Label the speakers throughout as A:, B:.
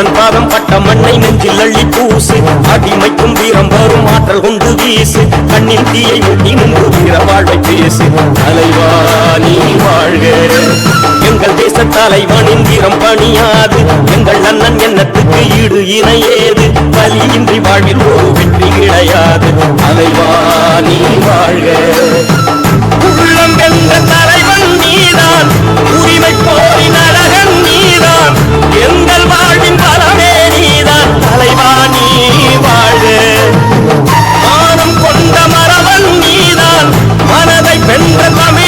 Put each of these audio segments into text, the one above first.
A: அண்ணன் பாதம் பட்ட மண்ணை நெஞ்சில் அள்ளி பூசு. அடிமைக்கும் வீரம் வரும் ஆற்றல் கொண்டு வீசு. கண்ணின் தீயை ஒட்டி நின்று வீர வாழ்வை பேசு. தலைவா நீ வாழ்க. எங்கள் தேச தலைவனின் வீரம் பணியாது. எங்கள் அண்ணன் எண்ணத்துக்கு ஈடு இணையேது. வலியின்றி வாழ்வில் ஒரு வெற்றி கிடையாது. தலைவா மனதை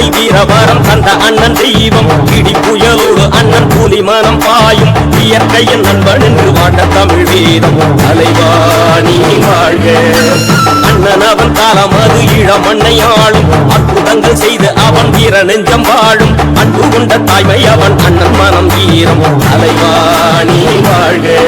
A: ஈழ வீரவரம் தந்த அண்ணன் தெய்வம். இடி புயலோடு அண்ணன் கூலி மனம் பாயும். இயற்கையின் நண்பன் என்று வாட்ட தமிழ் வீரம். அலைவாணி வாழ்க. அண்ணன் அவன் காலம் அது ஈழ மண்ணை ஆளும். அற்புதங்கள் செய்து அவன் வீர நெஞ்சம் வாழும். அன்பு கொண்ட தாய்மை அவன் அண்ணன் மனம் வீரம் அலைவாணி வாழ்க.